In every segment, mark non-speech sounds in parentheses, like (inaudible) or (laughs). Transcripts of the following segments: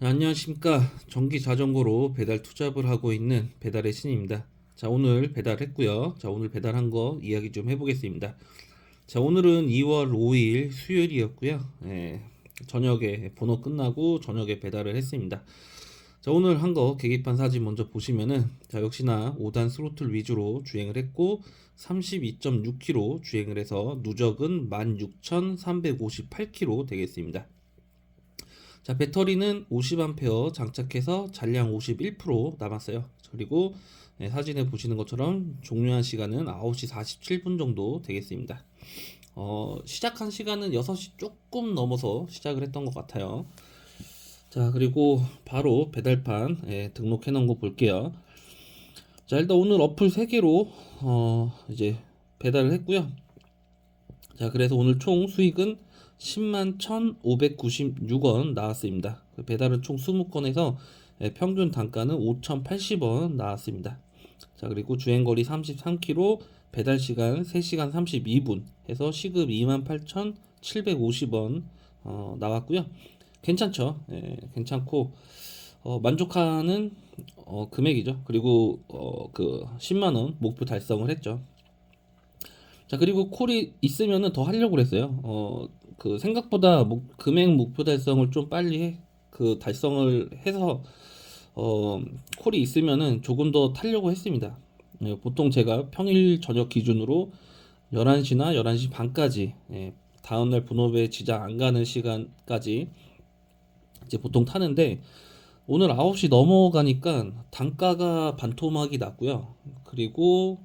네, 안녕하십니까. 전기 자전거로 배달 투잡을 하고 있는 배달의 신입니다. 자, 오늘 배달했고요. 자, 오늘 배달한 거 이야기 좀 해보겠습니다. 자, 오늘은 2월 5일 수요일이었고요. 예, 저녁에 번호 끝나고 저녁에 배달을 했습니다. 자, 오늘 한 거 계기판 사진 먼저 보시면은 자, 역시나 5단 스로틀 위주로 주행을 했고 32.6km 주행을 해서 누적은 16,358km 되겠습니다. 자, 배터리는 50A 장착해서 잔량 51% 남았어요. 그리고 네, 사진에 보시는 것처럼 종료한 시간은 9시 47분 정도 되겠습니다. 어, 시작한 시간은 6시 조금 넘어서 시작을 했던 것 같아요. 자, 그리고 바로 배달판 예, 등록해 놓은 거 볼게요. 자, 일단 오늘 어플 3개로 어, 이제 배달을 했고요. 자, 그래서 오늘 총 수익은 10만 1,596원 나왔습니다. 그 배달은 총 20건에서 예, 평균 단가는 5,080원 나왔습니다. 자, 그리고 주행거리 33km, 배달 시간 3시간 32분 해서 시급 28,750원 어, 나왔고요. 괜찮죠? 예, 괜찮고 어, 만족하는 어, 금액이죠. 그리고 어, 그 10만 원 목표 달성을 했죠. 자, 그리고 콜이 있으면은 더 하려고 그랬어요. 어, 그 생각보다 목, 금액 목표 달성을 좀 빨리 해, 그 달성을 해서 어, 콜이 있으면은 조금 더 타려고 했습니다. 예, 보통 제가 평일 저녁 기준으로 11시나 11시 반까지 예, 다음날 본업에 지장 안 가는 시간까지 이제 보통 타는데 오늘 9시 넘어가니까 단가가 반토막이 났고요. 그리고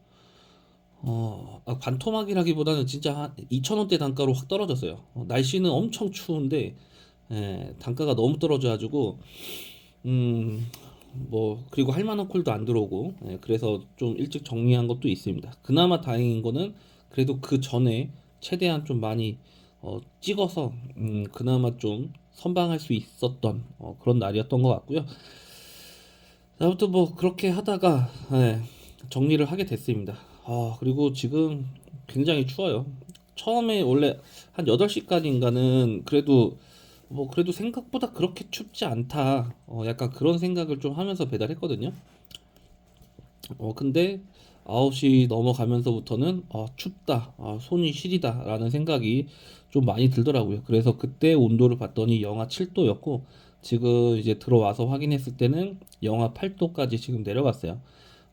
어, 아, 반토막이라기보다는 진짜 한 2,000원대 단가로 확 떨어졌어요. 어, 날씨는 엄청 추운데 예, 단가가 너무 떨어져가지고 음, 뭐 그리고 할 만한 콜도 안 들어오고 예, 그래서 좀 일찍 정리한 것도 있습니다. 그나마 다행인 거는 그래도 그 전에 최대한 좀 많이 어, 찍어서 음, 그나마 좀 선방할 수 있었던 어, 그런 날이었던 것 같고요. 아무튼 뭐 그렇게 하다가 예, 정리를 하게 됐습니다. 아, 그리고 지금 굉장히 추워요. 처음에 원래 한 8시까지인가는 그래도 뭐 그래도 생각보다 그렇게 춥지 않다. 어, 약간 그런 생각을 좀 하면서 배달했거든요. 어, 근데 9시 넘어가면서부터는 아, 춥다. 아, 손이 시리다라는 생각이 좀 많이 들더라고요. 그래서 그때 온도를 봤더니 영하 7도였고 지금 이제 들어와서 확인했을 때는 영하 8도까지 지금 내려갔어요.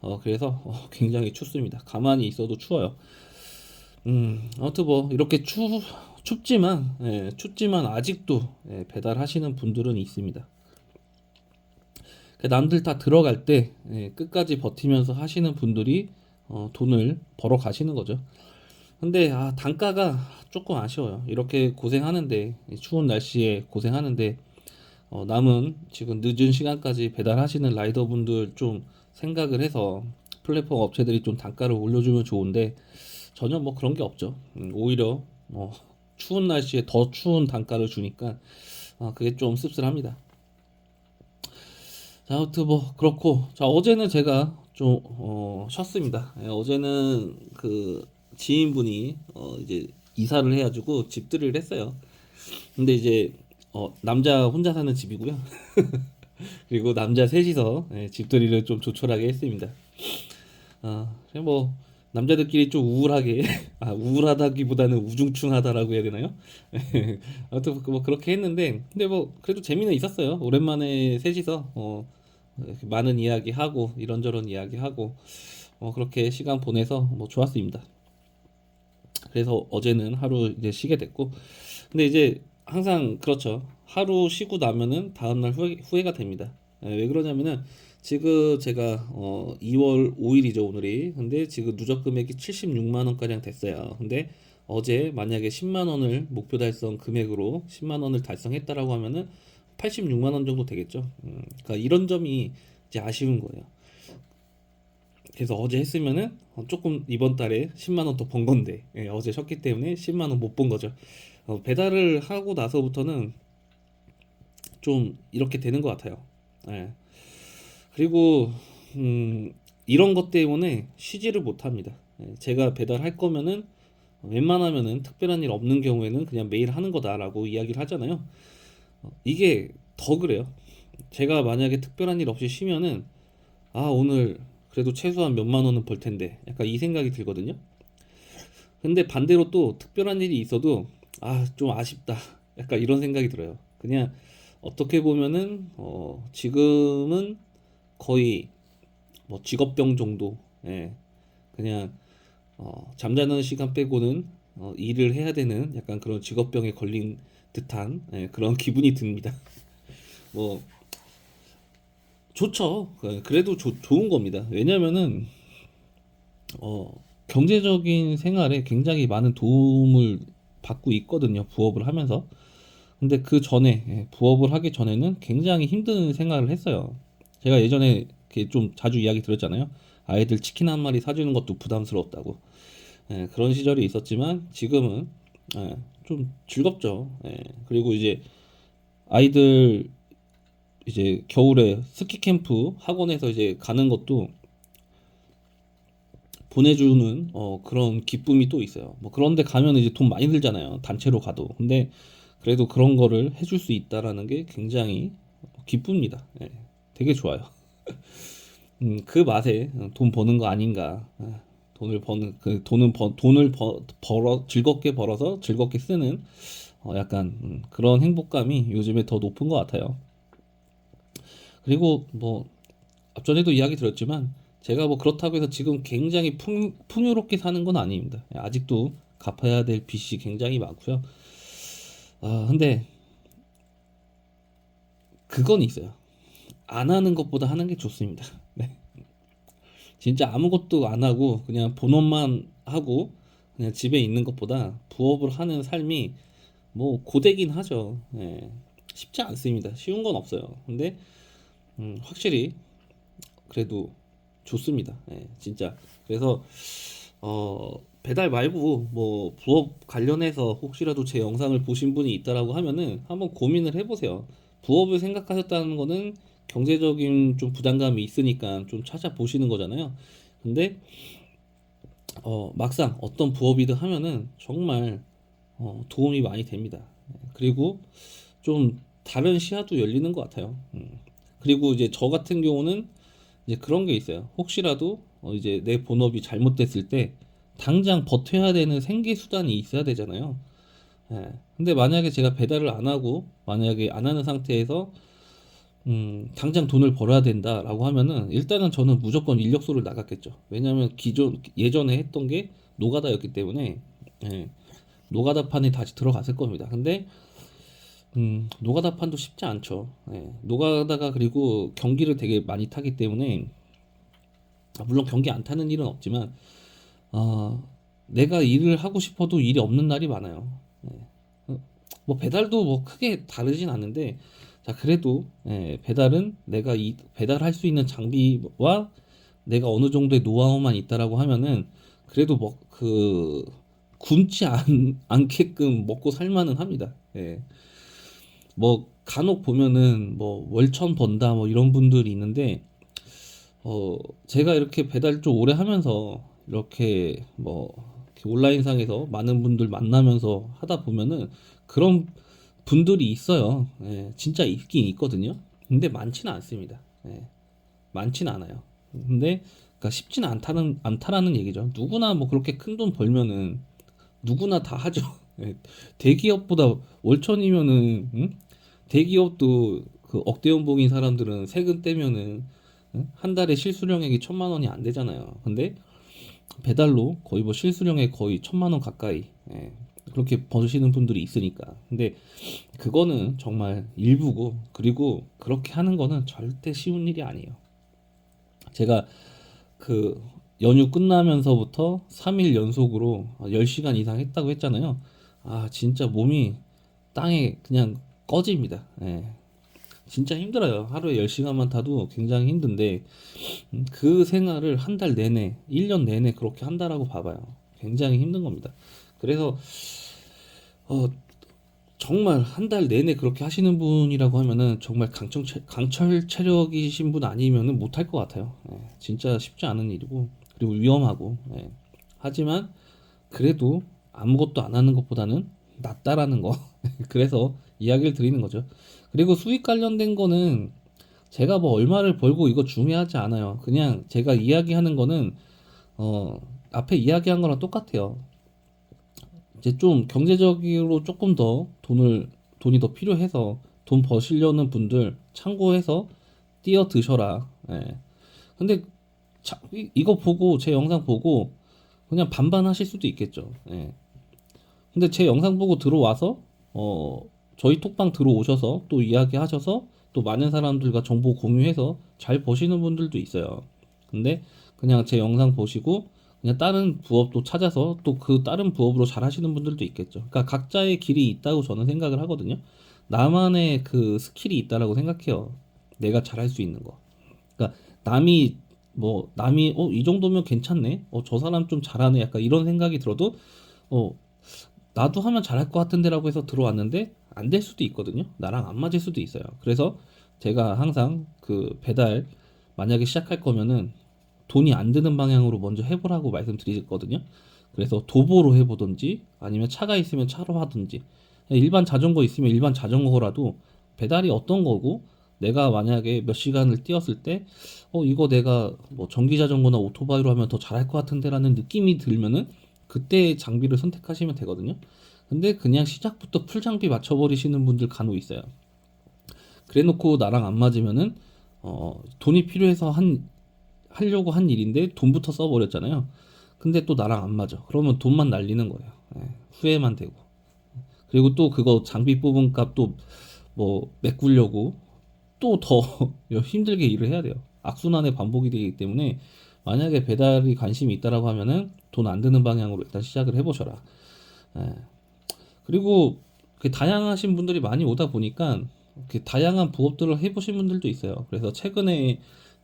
어, 그래서 어, 굉장히 춥습니다. 가만히 있어도 추워요. 음, 아무튼 뭐 이렇게 추 춥지만 예, 춥지만 아직도 예, 배달하시는 분들은 있습니다. 그 남들 다 들어갈 때 예, 끝까지 버티면서 하시는 분들이 어, 돈을 벌어 가시는 거죠. 근데 아, 단가가 조금 아쉬워요. 이렇게 고생하는데 이 추운 날씨에 고생하는데 어, 남은 지금 늦은 시간까지 배달하시는 라이더분들 좀 생각을 해서 플랫폼 업체들이 좀 단가를 올려주면 좋은데 전혀 뭐 그런 게 없죠. 음, 오히려 뭐 추운 날씨에 더 추운 단가를 주니까 아, 그게 좀 씁쓸합니다. 자, 아무튼 뭐 그렇고 자 어제는 제가 좀 어, 쉬었습니다. 예, 어제는 그 지인분이 어, 이제 이사를 해가지고 집들이를 했어요. 근데 이제 어, 남자 혼자 사는 집이고요. (laughs) 그리고 남자 셋이서 예, 집들이를 좀 조촐하게 했습니다. 아, 뭐 남자들끼리 좀 우울하게 (laughs) 아 우울하다기보다는 우중충하다라고 해야 되나요? (laughs) 아무튼 뭐 그렇게 했는데 근데 뭐 그래도 재미는 있었어요. 오랜만에 셋이서 어, 많은 이야기 하고 이런저런 이야기 하고 어, 그렇게 시간 보내서 뭐 좋았습니다. 그래서 어제는 하루 이제 쉬게 됐고 근데 이제 항상 그렇죠. 하루 쉬고 나면은 다음날 후회, 후회가 됩니다. 예, 왜 그러냐면은 지금 제가 어 2월 5일이죠 오늘이. 근데 지금 누적 금액이 76만 원가량 됐어요. 근데 어제 만약에 10만 원을 목표 달성 금액으로 10만 원을 달성했다라고 하면은 86만 원 정도 되겠죠. 음, 그러니까 이런 점이 이제 아쉬운 거예요. 그래서 어제 했으면은 어, 조금 이번 달에 10만 원 더 번 건데 예, 어제 쉬었기 때문에 10만 원 못 본 거죠. 어, 배달을 하고 나서부터는 좀 이렇게 되는 것 같아요. 예. 그리고 음, 이런 것 때문에 쉬지를 못합니다. 예, 제가 배달할 거면은 웬만하면은 특별한 일 없는 경우에는 그냥 매일 하는 거다라고 이야기를 하잖아요. 어, 이게 더 그래요. 제가 만약에 특별한 일 없이 쉬면은 아 오늘 그래도 최소한 몇만 원은 벌 텐데 약간 이 생각이 들거든요. 근데 반대로 또 특별한 일이 있어도 아 좀 아쉽다 약간 이런 생각이 들어요. 그냥 어떻게 보면은 어 지금은 거의 뭐 직업병 정도 예 그냥 어 잠자는 시간 빼고는 어 일을 해야 되는 약간 그런 직업병에 걸린 듯한 예 그런 (laughs) 기분이 듭니다. 뭐 좋죠. 그- 그래도 좋 좋은 겁니다. 왜냐면은 어 경제적인 생활에 굉장히 많은 도움을 받고 있거든요. 부업을 하면서. 근데 그 전에 예, 부업을 하기 전에는 굉장히 힘든 생활을 했어요. 제가 예전에 좀 자주 이야기 들었잖아요. 아이들 치킨 한 마리 사주는 것도 부담스러웠다고. 예, 그런 시절이 있었지만 지금은 예, 좀 즐겁죠. 예, 그리고 이제 아이들 이제 겨울에 스키 캠프 학원에서 이제 가는 것도 보내주는 어, 그런 기쁨이 또 있어요. 뭐 그런데 가면 이제 돈 많이 들잖아요. 단체로 가도. 근데 그래도 그런 거를 해줄 수 있다라는 게 굉장히 기쁩니다. 예, 되게 좋아요. (laughs) 음, 그 맛에 돈 버는 거 아닌가. 아, 돈을 버는 그 돈은 버, 돈을 버, 벌어 즐겁게 벌어서 즐겁게 쓰는 어, 약간 음, 그런 행복감이 요즘에 더 높은 것 같아요. 그리고 뭐 앞전에도 이야기 드렸지만 제가 뭐 그렇다고 해서 지금 굉장히 풍, 풍요롭게 사는 건 아닙니다. 아직도 갚아야 될 빚이 굉장히 많고요. 아, 근데 그건 있어요. 안 하는 것보다 하는 게 좋습니다. (laughs) 네. 진짜 아무것도 안 하고 그냥 본업만 하고 그냥 집에 있는 것보다 부업을 하는 삶이 뭐 고되긴 하죠. 예. 쉽지 않습니다. 쉬운 건 없어요. 근데 음, 확실히 그래도 좋습니다. 예, 진짜. 그래서 어, 배달 말고 뭐 부업 관련해서 혹시라도 제 영상을 보신 분이 있다라고 하면은 한번 고민을 해보세요. 부업을 생각하셨다는 거는 경제적인 좀 부담감이 있으니까 좀 찾아보시는 거잖아요. 근데 어, 막상 어떤 부업이든 하면은 정말 어, 도움이 많이 됩니다. 그리고 좀 다른 시야도 열리는 것 같아요. 음. 그리고 이제 저 같은 경우는 이제 그런 게 있어요. 혹시라도 어, 이제 내 본업이 잘못됐을 때 당장 버텨야 되는 생계 수단이 있어야 되잖아요. 예. 근데 만약에 제가 배달을 안 하고 만약에 안 하는 상태에서 음, 당장 돈을 벌어야 된다라고 하면은 일단은 저는 무조건 인력소를 나갔겠죠. 왜냐하면 기존 예전에 했던 게 노가다였기 때문에 예, 노가다판에 다시 들어갔을 겁니다. 근데 음, 노가다판도 쉽지 않죠. 예, 노가다가 그리고 경기를 되게 많이 타기 때문에 아, 물론 경기 안 타는 일은 없지만 어, 내가 일을 하고 싶어도 일이 없는 날이 많아요. 예. 어, 뭐 배달도 뭐 크게 다르진 않는데 자 그래도 예, 배달은 내가 이 배달할 수 있는 장비와 내가 어느 정도의 노하우만 있다라고 하면은 그래도 뭐그 굶지 않, 않게끔 먹고 살만은 합니다. 예. 뭐 간혹 보면은 뭐 월천 번다 뭐 이런 분들이 있는데 어 제가 이렇게 배달 좀 오래 하면서 이렇게 뭐 이렇게 온라인상에서 많은 분들 만나면서 하다 보면은 그런 분들이 있어요. 예, 진짜 있긴 있거든요. 근데 많지는 않습니다. 예, 많지는 않아요. 근데 그러니까 쉽지는 않다는 않다라는 얘기죠. 누구나 뭐 그렇게 큰 돈 벌면은 누구나 다 하죠. (laughs) 예, 대기업보다 월천이면은 응? 대기업도 그 억대 연봉인 사람들은 세금 떼면은 응? 한 달에 실수령액이 천만 원이 안 되잖아요. 근데 배달로 거의 뭐 실수령액 거의 천만 원 가까이 예, 그렇게 버시는 분들이 있으니까. 근데 그거는 정말 일부고 그리고 그렇게 하는 거는 절대 쉬운 일이 아니에요. 제가 그 연휴 끝나면서부터 3일 연속으로 10시간 이상 했다고 했잖아요. 아, 진짜 몸이 땅에 그냥 꺼집니다. 예. 진짜 힘들어요. 하루에 10시간만 타도 굉장히 힘든데 음, 그 생활을 한 달 내내, 1년 내내 그렇게 한다라고 봐봐요. 굉장히 힘든 겁니다. 그래서 어, 정말 한 달 내내 그렇게 하시는 분이라고 하면은 정말 강청 강철 체력이신 분 아니면은 못할 것 같아요. 예, 진짜 쉽지 않은 일이고 그리고 위험하고 예. 하지만 그래도 아무것도 안 하는 것보다는 낫다라는 거. (laughs) 그래서 이야기를 드리는 거죠. 그리고 수익 관련된 거는 제가 뭐 얼마를 벌고 이거 중요하지 않아요. 그냥 제가 이야기하는 거는 어 앞에 이야기한 거랑 똑같아요. 이제 좀 경제적으로 조금 더 돈을 돈이 더 필요해서 돈 버시려는 분들 참고해서 뛰어 드셔라. 예. 근데 자, 이, 이거 보고 제 영상 보고 그냥 반반 하실 수도 있겠죠. 예. 근데 제 영상 보고 들어와서 어 저희 톡방 들어오셔서 또 이야기하셔서 또 많은 사람들과 정보 공유해서 잘 버시는 분들도 있어요. 근데 그냥 제 영상 보시고 그냥 다른 부업도 찾아서 또 그 다른 부업으로 잘 하시는 분들도 있겠죠. 그러니까 각자의 길이 있다고 저는 생각을 하거든요. 나만의 그 스킬이 있다라고 생각해요. 내가 잘할 수 있는 거. 그러니까 남이 뭐 남이 어 이 정도면 괜찮네. 어 저 사람 좀 잘하네. 약간 이런 생각이 들어도 어 나도 하면 잘할 것 같은데라고 해서 들어왔는데 안 될 수도 있거든요. 나랑 안 맞을 수도 있어요. 그래서 제가 항상 그 배달 만약에 시작할 거면은 돈이 안 드는 방향으로 먼저 해보라고 말씀드리거든요. 그래서 도보로 해보든지 아니면 차가 있으면 차로 하든지 일반 자전거 있으면 일반 자전거라도 배달이 어떤 거고 내가 만약에 몇 시간을 뛰었을 때 어 이거 내가 뭐 전기 자전거나 오토바이로 하면 더 잘할 것 같은데라는 느낌이 들면은 그때 장비를 선택하시면 되거든요. 근데 그냥 시작부터 풀 장비 맞춰버리시는 분들 간혹 있어요. 그래놓고 나랑 안 맞으면은 어 돈이 필요해서 한 하려고 한 일인데 돈부터 써버렸잖아요. 근데 또 나랑 안 맞아. 그러면 돈만 날리는 거예요. 예, 후회만 되고. 그리고 또 그거 장비 뽑은 값 또 뭐 메꾸려고 또 더 (laughs) 힘들게 일을 해야 돼요. 악순환의 반복이 되기 때문에 만약에 배달이 관심이 있다라고 하면은 돈 안 드는 방향으로 일단 시작을 해보셔라. 예. 그리고 그 다양하신 분들이 많이 오다 보니까 이렇게 다양한 부업들을 해보신 분들도 있어요. 그래서 최근에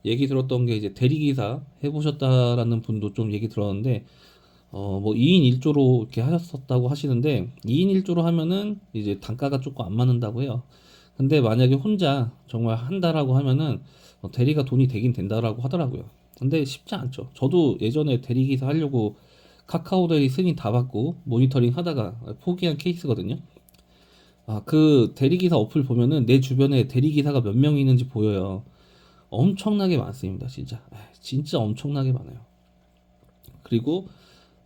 얘기 들었던 게 이제 대리기사 해보셨다라는 분도 좀 얘기 들었는데 어 뭐 2인 1조로 이렇게 하셨었다고 하시는데 2인 1조로 하면은 이제 단가가 조금 안 맞는다고 해요. 근데 만약에 혼자 정말 한다라고 하면은 어, 대리가 돈이 되긴 된다라고 하더라고요. 근데 쉽지 않죠. 저도 예전에 대리기사 하려고 카카오 대리 승인 다 받고 모니터링 하다가 포기한 케이스거든요. 아, 그 대리기사 어플 보면은 내 주변에 대리기사가 몇명 있는지 보여요. 엄청나게 많습니다, 진짜. 아, 진짜 엄청나게 많아요. 그리고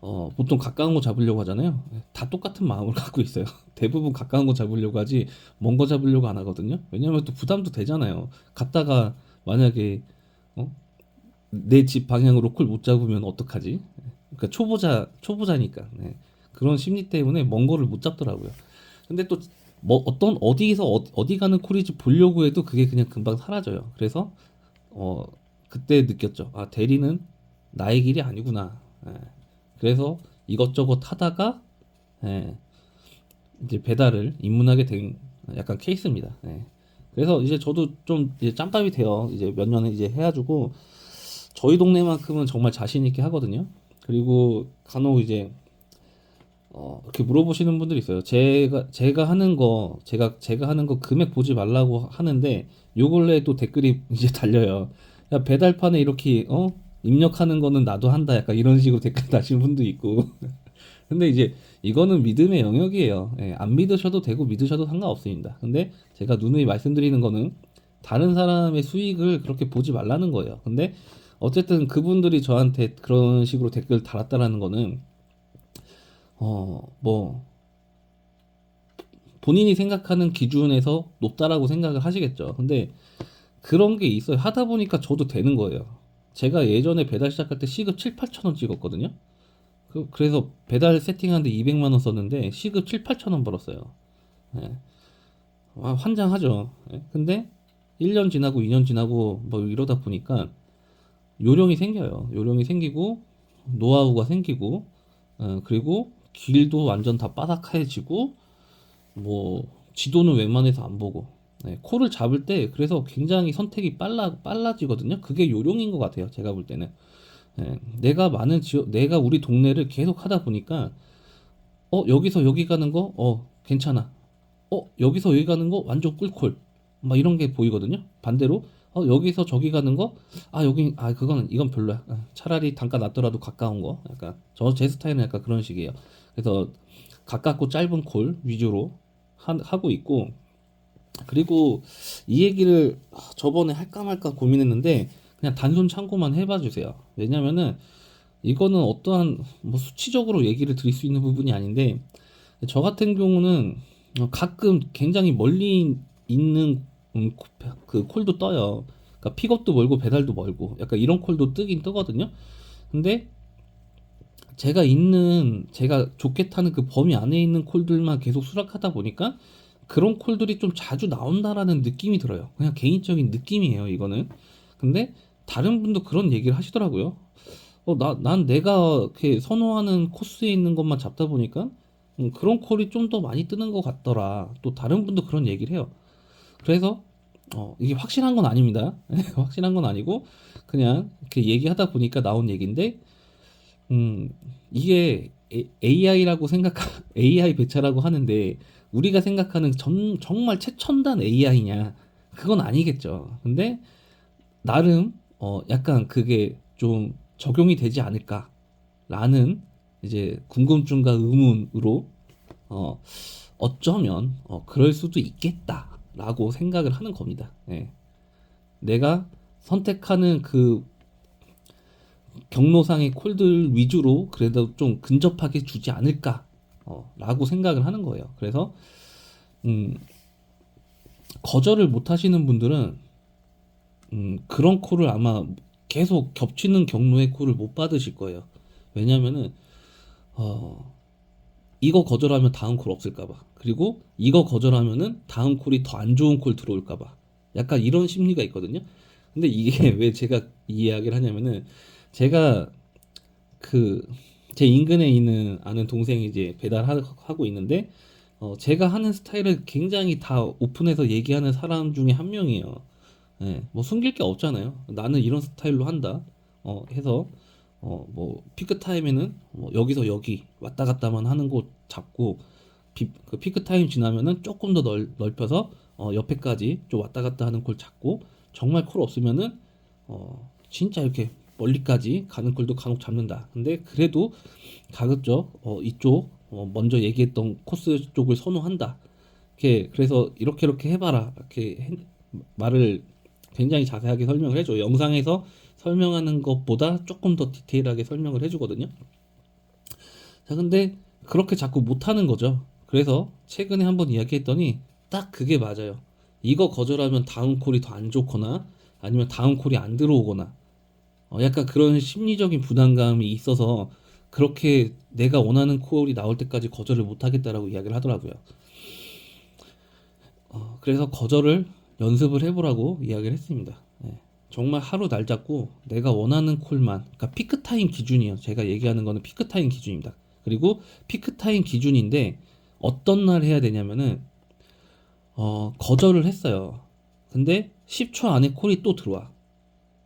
어, 보통 가까운 거 잡으려고 하잖아요. 다 똑같은 마음을 (laughs) 갖고 있어요. 대부분 가까운 거 잡으려고 하지 먼 거 잡으려고 안 하거든요. 왜냐면 또 부담도 되잖아요. 갔다가 만약에 어? 내 집 방향으로 콜 못 잡으면 어떡하지? 그러니까 초보자 초보자니까 네. 그런 심리 때문에 먼 거를 못 잡더라고요. 근데 또 뭐 어떤 어디서 어디, 어디 가는 콜인지 보려고 해도 그게 그냥 금방 사라져요. 그래서 어 그때 느꼈죠. 아 대리는 나의 길이 아니구나. 예. 그래서 이것저것 하다가 예. 이제 배달을 입문하게 된 약간 케이스입니다. 예. 그래서 이제 저도 좀 이제 짬밥이 돼요. 이제 몇 년을 이제 해가지고 저희 동네만큼은 정말 자신 있게 하거든요. 그리고 간혹 이제 어, 이렇게 물어보시는 분들이 있어요. 제가 제가 하는 거 제가 제가 하는 거 금액 보지 말라고 하는데 요 근래에 또 댓글이 (laughs) 이제 달려요. 야 배달판에 이렇게 어 입력하는 거는 나도 한다. 약간 이런 식으로 댓글 (laughs) 다시는 분도 있고. (laughs) 근데 이제 이거는 믿음의 영역이에요. 예, 안 믿으셔도 되고 믿으셔도 상관없습니다. 근데 제가 누누이 말씀드리는 거는 다른 사람의 수익을 그렇게 보지 말라는 거예요. 근데 어쨌든 그분들이 저한테 그런 식으로 댓글 달았다라는 거는 어 뭐 본인이 생각하는 기준에서 높다라고 생각을 하시겠죠. 근데 그런 게 있어요. 하다 보니까 저도 되는 거예요. 제가 예전에 배달 시작할 때 시급 7, 8천 원 찍었거든요. 그, 그래서 배달 세팅하는데 200만 원 썼는데 시급 7, 8천 원 벌었어요. 예. 아, 환장하죠. 예. 근데 1년 지나고 2년 지나고 뭐 이러다 보니까 요령이 생겨요. 요령이 생기고 노하우가 생기고 어, 그리고 길도 완전 다 바삭해지고 뭐 지도는 웬만해서 안 보고 네, 코를 잡을 때 그래서 굉장히 선택이 빨라 빨라지거든요. 그게 요령인 것 같아요. 제가 볼 때는 네, 내가 많은 지역 내가 우리 동네를 계속 하다 보니까 어 여기서 여기 가는 거 어 괜찮아. 어 여기서 여기 가는 거 완전 꿀콜 막 이런 게 보이거든요. 반대로 어 여기서 저기 가는 거? 아 여기 아 그거는 이건 별로야. 아, 차라리 단가 낮더라도 가까운 거. 약간 저 제 스타일은 약간 그런 식이에요. 그래서 가깝고 짧은 콜 위주로 하, 하고 있고 그리고 이 얘기를 저번에 할까 말까 고민했는데 그냥 단순 참고만 해봐 주세요. 왜냐면은 이거는 어떠한 뭐 수치적으로 얘기를 드릴 수 있는 부분이 아닌데 저 같은 경우는 가끔 굉장히 멀리 있는 음, 코- 그 콜도 떠요. 그러니까 픽업도 멀고 배달도 멀고 약간 이런 콜도 뜨긴 뜨거든요. 근데 제가 있는 제가 좋게 타는 그 범위 안에 있는 콜들만 계속 수락하다 보니까 그런 콜들이 좀 자주 나온다라는 느낌이 들어요. 그냥 개인적인 느낌이에요, 이거는. 근데 다른 분도 그런 얘기를 하시더라고요. 어, 나, 난 내가 이렇게 선호하는 코스에 있는 것만 잡다 보니까 음, 그런 콜이 좀 더 많이 뜨는 것 같더라. 또 다른 분도 그런 얘기를 해요. 그래서 어, 이게 확실한 건 아닙니다. (laughs) 확실한 건 아니고 그냥 이렇게 얘기하다 보니까 나온 얘기인데 음, 이게 AI라고 생각, (laughs) AI 배차라고 하는데, 우리가 생각하는 정, 정말 최첨단 AI냐? 그건 아니겠죠. 근데, 나름, 어, 약간 그게 좀 적용이 되지 않을까라는 이제 궁금증과 의문으로, 어, 어쩌면, 어, 그럴 수도 있겠다 라고 생각을 하는 겁니다. 예. 내가 선택하는 그 경로상의 콜들 위주로 그래도 좀 근접하게 주지 않을까 어, 라고 생각을 하는 거예요. 그래서 음, 거절을 못 하시는 분들은 음, 그런 콜을 아마 계속 겹치는 경로의 콜을 못 받으실 거예요. 왜냐면은 어, 이거 거절하면 다음 콜 없을까 봐. 그리고 이거 거절하면은 다음 콜이 더 안 좋은 콜 들어올까 봐. 약간 이런 심리가 있거든요. 근데 이게 (laughs) 왜 제가 이 이야기를 하냐면은 제가 그 제 인근에 있는 아는 동생이 이제 배달하고 있는데 어 제가 하는 스타일을 굉장히 다 오픈해서 얘기하는 사람 중에 한 명이에요. 예, 뭐 숨길 게 없잖아요. 나는 이런 스타일로 한다. 어 해서 어 뭐 피크 타임에는 뭐 여기서 여기 왔다 갔다만 하는 곳 잡고 비, 그 피크 타임 지나면은 조금 더 넓, 넓혀서 어 옆에까지 좀 왔다 갔다 하는 콜 잡고 정말 콜 없으면은 어 진짜 이렇게 멀리까지 가는 콜도 간혹 잡는다. 근데 그래도 가급적 어, 이쪽 어, 먼저 얘기했던 코스 쪽을 선호한다. 이렇게 그래서 이렇게 이렇게 해봐라. 이렇게 해- 말을 굉장히 자세하게 설명을 해줘. 요 영상에서 설명하는 것보다 조금 더 디테일하게 설명을 해주거든요. 자, 근데 그렇게 자꾸 못하는 거죠. 그래서 최근에 한번 이야기했더니 딱 그게 맞아요. 이거 거절하면 다음 콜이 더 안 좋거나 아니면 다음 콜이 안 들어오거나 어, 약간 그런 심리적인 부담감이 있어서 그렇게 내가 원하는 콜이 나올 때까지 거절을 못 하겠다라고 이야기를 하더라고요. 어, 그래서 거절을 연습을 해보라고 이야기를 했습니다. 예. 정말 하루 날 잡고 내가 원하는 콜만, 그러니까 피크 타임 기준이에요. 제가 얘기하는 거는 피크 타임 기준입니다. 그리고 피크 타임 기준인데 어떤 날 해야 되냐면은 어, 거절을 했어요. 근데 10초 안에 콜이 또 들어와.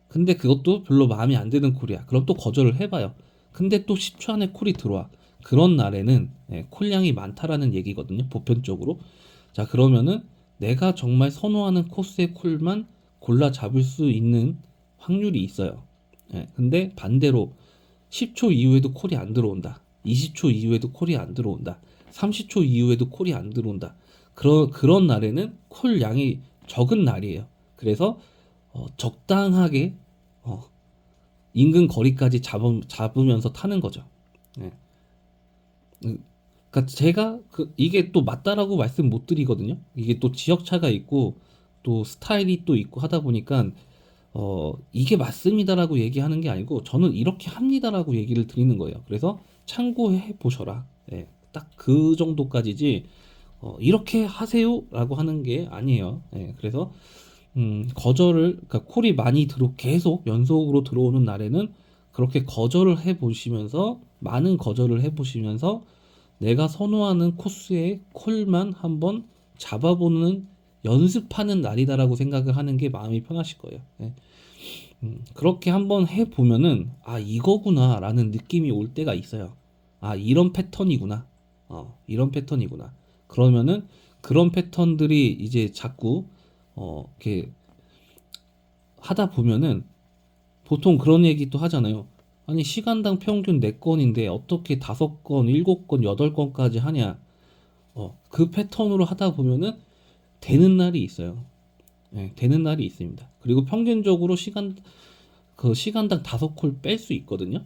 근데 그것도 별로 마음에 안 드는 콜이야. 그럼 또 거절을 해봐요. 근데 또 10초 안에 콜이 들어와. 그런 날에는 예, 콜량이 많다라는 얘기거든요. 보편적으로. 자, 그러면은 내가 정말 선호하는 코스의 콜만 골라 잡을 수 있는 확률이 있어요. 예, 근데 반대로 10초 이후에도 콜이 안 들어온다. 20초 이후에도 콜이 안 들어온다. 30초 이후에도 콜이 안 들어온다. 그런 그런 날에는 콜 양이 적은 날이에요. 그래서 어, 적당하게 어, 인근 거리까지 잡음, 잡으면서 타는 거죠. 예. 음, 그러니까 제가 그 이게 또 맞다라고 말씀 못 드리거든요. 이게 또 지역 차가 있고 또 스타일이 또 있고 하다 보니까 어 이게 맞습니다라고 얘기하는 게 아니고 저는 이렇게 합니다라고 얘기를 드리는 거예요. 그래서 참고해 보셔라. 예. 딱 그 정도까지지 어 이렇게 하세요라고 하는 게 아니에요. 예. 그래서 음, 거절을, 그러니까 콜이 많이 들어, 계속 연속으로 들어오는 날에는 그렇게 거절을 해 보시면서, 많은 거절을 해 보시면서, 내가 선호하는 코스의 콜만 한번 잡아보는 연습하는 날이다라고 생각을 하는 게 마음이 편하실 거예요. 예. 음, 그렇게 한번 해 보면은, 아, 이거구나 라는 느낌이 올 때가 있어요. 아, 이런 패턴이구나. 어, 이런 패턴이구나. 그러면은 그런 패턴들이 이제 자꾸 어, 이렇게 하다 보면은 보통 그런 얘기 또 하잖아요. 아니, 시간당 평균 4건인데 어떻게 5건, 7건, 8건까지 하냐. 어, 그 패턴으로 하다 보면은 되는 날이 있어요. 예, 되는 날이 있습니다. 그리고 평균적으로 시간 그 시간당 다섯 콜 뺄 수 있거든요.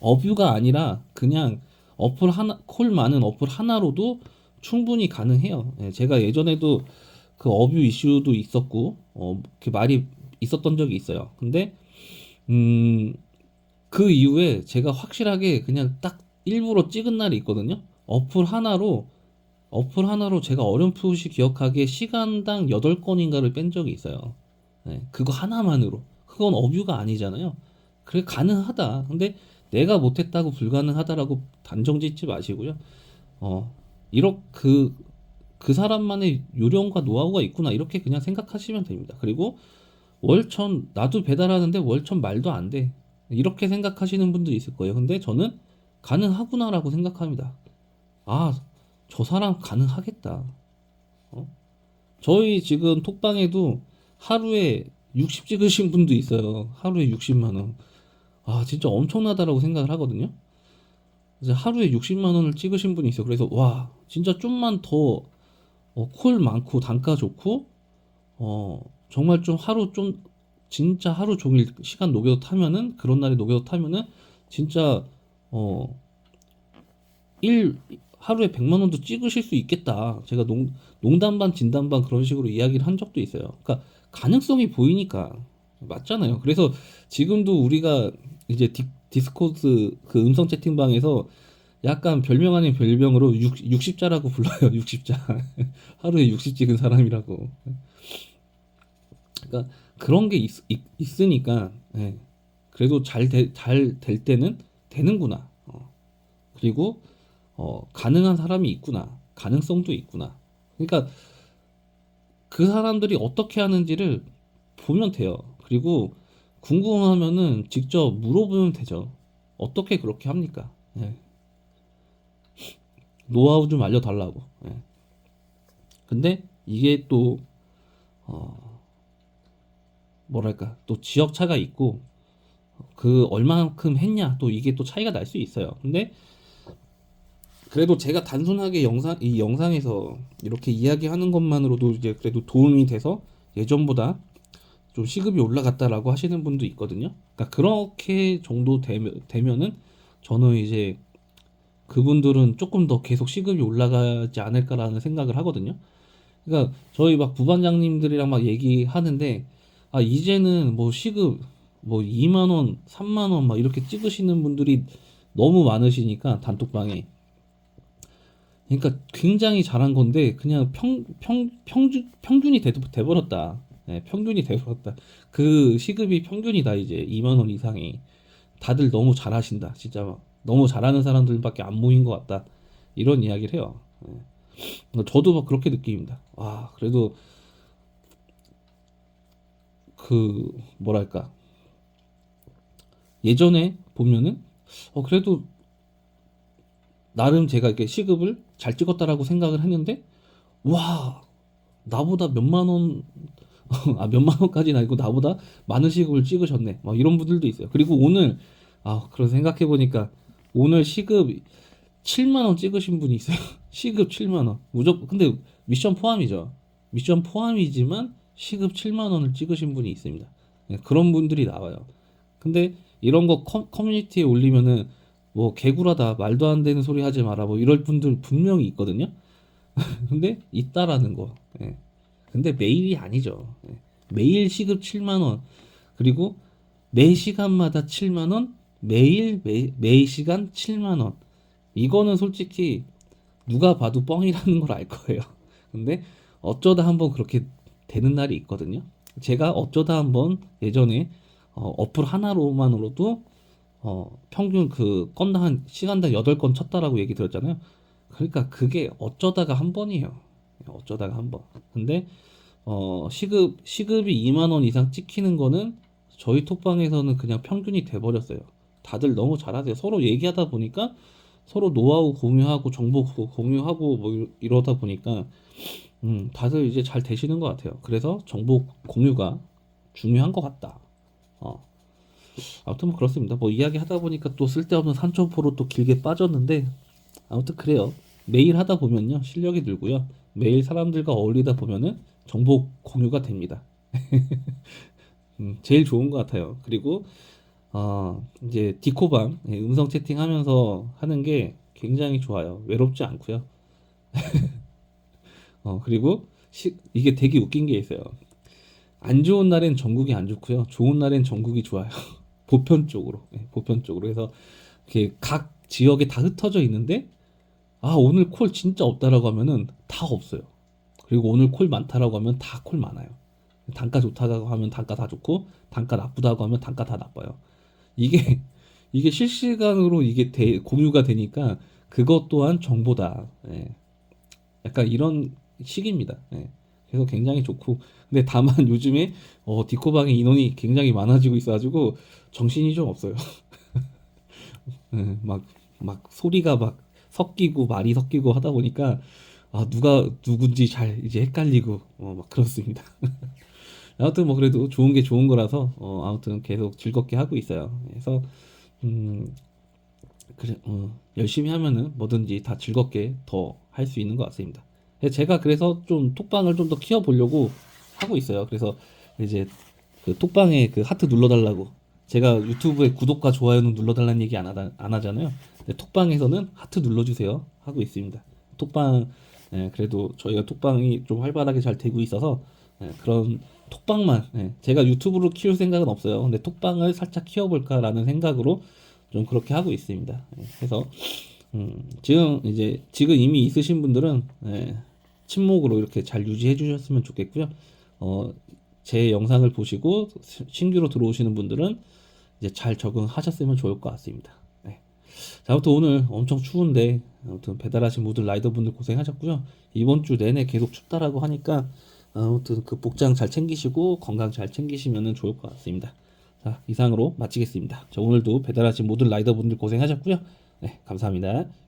어뷰가 아니라 그냥 어플 하나 콜 많은 어플 하나로도 충분히 가능해요. 예, 제가 예전에도 그 어뷰 이슈도 있었고 어, 이렇게 말이 있었던 적이 있어요. 근데 음, 그 이후에 제가 확실하게 그냥 딱 일부러 찍은 날이 있거든요. 어플 하나로 어플 하나로 제가 어렴풋이 기억하기에 시간당 8건인가를 뺀 적이 있어요. 네, 그거 하나만으로. 그건 어뷰가 아니잖아요. 그래 가능하다. 근데 내가 못했다고 불가능하다라고 단정 짓지 마시고요. 어, 이렇게 그, 그 사람만의 요령과 노하우가 있구나. 이렇게 그냥 생각하시면 됩니다. 그리고 월천, 나도 배달하는데 월천 말도 안 돼. 이렇게 생각하시는 분도 있을 거예요. 근데 저는 가능하구나라고 생각합니다. 아, 저 사람 가능하겠다. 어? 저희 지금 톡방에도 하루에 60 찍으신 분도 있어요. 하루에 60만 원. 아, 진짜 엄청나다라고 생각을 하거든요. 이제 하루에 60만 원을 찍으신 분이 있어요. 그래서 와, 진짜 좀만 더 어, 콜 많고 단가 좋고 어, 정말 좀 하루 좀 진짜 하루 종일 시간 녹여서 타면은 그런 날에 녹여서 타면은 진짜 어, 일 하루에 100만 원도 찍으실 수 있겠다. 제가 농, 농담 반 진담 반 그런 식으로 이야기를 한 적도 있어요. 그러니까 가능성이 보이니까 맞잖아요. 그래서 지금도 우리가 이제 디, 디스코스 그 음성 채팅방에서 약간 별명 아닌 별명으로 6, 60자라고 불러요. (laughs) 60자. 하루에 60 찍은 사람이라고. 그러니까 그런 게 있, 있, 으니까 예. 그래도 잘 잘 될 때는 되는구나. 어. 그리고 어, 가능한 사람이 있구나. 가능성도 있구나. 그러니까 그 사람들이 어떻게 하는지를 보면 돼요. 그리고 궁금하면은 직접 물어보면 되죠. 어떻게 그렇게 합니까? 예. 노하우 좀 알려달라고. 예. 근데 이게 또, 어, 뭐랄까, 또 지역 차가 있고, 그 얼마만큼 했냐, 또 이게 또 차이가 날 수 있어요. 근데 그래도 제가 단순하게 영상 이 영상에서 이렇게 이야기하는 것만으로도 이제 그래도 도움이 돼서 예전보다 좀 시급이 올라갔다라고 하시는 분도 있거든요. 그러니까 그렇게 정도 되면 되면은 저는 이제 그분들은 조금 더 계속 시급이 올라가지 않을까라는 생각을 하거든요. 그러니까 저희 막 부반장님들이랑 막 얘기하는데 아 이제는 뭐 시급 뭐 2만 원, 3만 원 막 이렇게 찍으시는 분들이 너무 많으시니까 단톡방에 그러니까 굉장히 잘한 건데 그냥 평, 평, 평균, 평균이 돼, 돼버렸다. 네, 평균이 돼버렸다. 그 시급이 평균이다 이제 2만 원 이상이. 다들 너무 잘하신다. 진짜 너무 잘하는 사람들밖에 안 모인 것 같다. 이런 이야기를 해요. 네. 저도 막 그렇게 느낍니다. 와 그래도 그 뭐랄까 예전에 보면은 어 그래도 나름 제가 이렇게 시급을 잘 찍었다라고 생각을 했는데 와 나보다 몇만 원, (laughs) 아 몇만 원까지는 아니고 나보다 많은 시급을 찍으셨네. 막 이런 분들도 있어요. 그리고 오늘 아 그런 생각해 보니까 오늘 시급 7만 원 찍으신 분이 있어요. (laughs) 시급 7만 원. 무조건 근데 미션 포함이죠. 미션 포함이지만 시급 7만 원을 찍으신 분이 있습니다. 네, 그런 분들이 나와요. 근데 이런 거 커, 커뮤니티에 올리면은 뭐 개구라다 말도 안 되는 소리 하지 마라 뭐 이럴 분들 분명히 있거든요. (laughs) 근데 있다라는 거. 예. 근데 매일이 아니죠. 예. 매일 시급 7만 원 그리고 매 시간마다 7만 원 매일 매, 매 시간 7만 원 이거는 솔직히 누가 봐도 뻥이라는 걸 알 거예요. (laughs) 근데 어쩌다 한번 그렇게 되는 날이 있거든요. 제가 어쩌다 한번 예전에 어, 어플 하나로만으로도 어, 평균 그 건당 한 시간당 8건 쳤다라고 얘기 들었잖아요. 그러니까 그게 어쩌다가 한 번이에요. 어쩌다가 한 번. 근데 어, 시급 시급이 2만 원 이상 찍히는 거는 저희 톡방에서는 그냥 평균이 돼 버렸어요. 다들 너무 잘하세요. 서로 얘기하다 보니까 서로 노하우 공유하고 정보 공유하고 뭐 이러다 보니까 음, 다들 이제 잘 되시는 것 같아요. 그래서 정보 공유가 중요한 것 같다. 어. 아무튼 뭐 그렇습니다. 뭐 이야기 하다 보니까 또 쓸데없는 산초포로 또 길게 빠졌는데 아무튼 그래요. 매일 하다 보면요 실력이 늘고요. 매일 사람들과 어울리다 보면은 정보 공유가 됩니다. (laughs) 음, 제일 좋은 것 같아요. 그리고 어, 이제 디코방 예, 음성 채팅하면서 하는 게 굉장히 좋아요. 외롭지 않고요. (laughs) 어, 그리고 시, 이게 되게 웃긴 게 있어요. 안 좋은 날엔 전국이 안 좋고요. 좋은 날엔 전국이 좋아요. (laughs) 보편적으로. 예, 보편적으로. 이렇게 각 지역에 다 흩어져 있는데 아, 오늘 콜 진짜 없다라고 하면은 다 없어요. 그리고 오늘 콜 많다라고 하면 다 콜 많아요. 단가 좋다고 하면 단가 다 좋고 단가 나쁘다고 하면 단가 다 나빠요. 이게 (laughs) 이게 실시간으로 이게 대- 공유가 되니까 그것 또한 정보다. 예. 약간 이런 식입니다. 예. 그래서 굉장히 좋고 근데 다만 요즘에 어, 디코방의 인원이 굉장히 많아지고 있어가지고 정신이 좀 없어요. 예, (laughs) 막, 막 소리가 막 섞이고 말이 섞이고 하다 보니까 아 누가 누군지 잘 이제 헷갈리고 어, 막 그렇습니다. (laughs) 아무튼 뭐 그래도 좋은 게 좋은 거라서 어, 아무튼 계속 즐겁게 하고 있어요. 그래서 음 그래 어, 열심히 하면은 뭐든지 다 즐겁게 더 할 수 있는 것 같습니다. 제가 그래서 좀 톡방을 좀 더 키워보려고 하고 있어요. 그래서 이제 그 톡방에 그 하트 눌러달라고 제가 유튜브에 구독과 좋아요는 눌러달라는 얘기 안, 하다, 안 하잖아요. 톡방에서는 하트 눌러주세요 하고 있습니다. 톡방 예, 그래도 저희가 톡방이 좀 활발하게 잘 되고 있어서 예, 그런 톡방만 예, 제가 유튜브로 키울 생각은 없어요. 근데 톡방을 살짝 키워볼까라는 생각으로 좀 그렇게 하고 있습니다. 예, 그래서 음, 지금 이제 지금 이미 있으신 분들은 예, 침묵으로 이렇게 잘 유지해 주셨으면 좋겠고요. 어, 제 영상을 보시고 시- 신규로 들어오시는 분들은 이제 잘 적응하셨으면 좋을 것 같습니다. 네. 자, 아무튼 오늘 엄청 추운데 아무튼 배달하신 모든 라이더분들 고생하셨고요. 이번 주 내내 계속 춥다라고 하니까 아무튼 그 복장 잘 챙기시고 건강 잘 챙기시면 좋을 것 같습니다. 자, 이상으로 마치겠습니다. 자, 오늘도 배달하신 모든 라이더분들 고생하셨고요. 네, 감사합니다.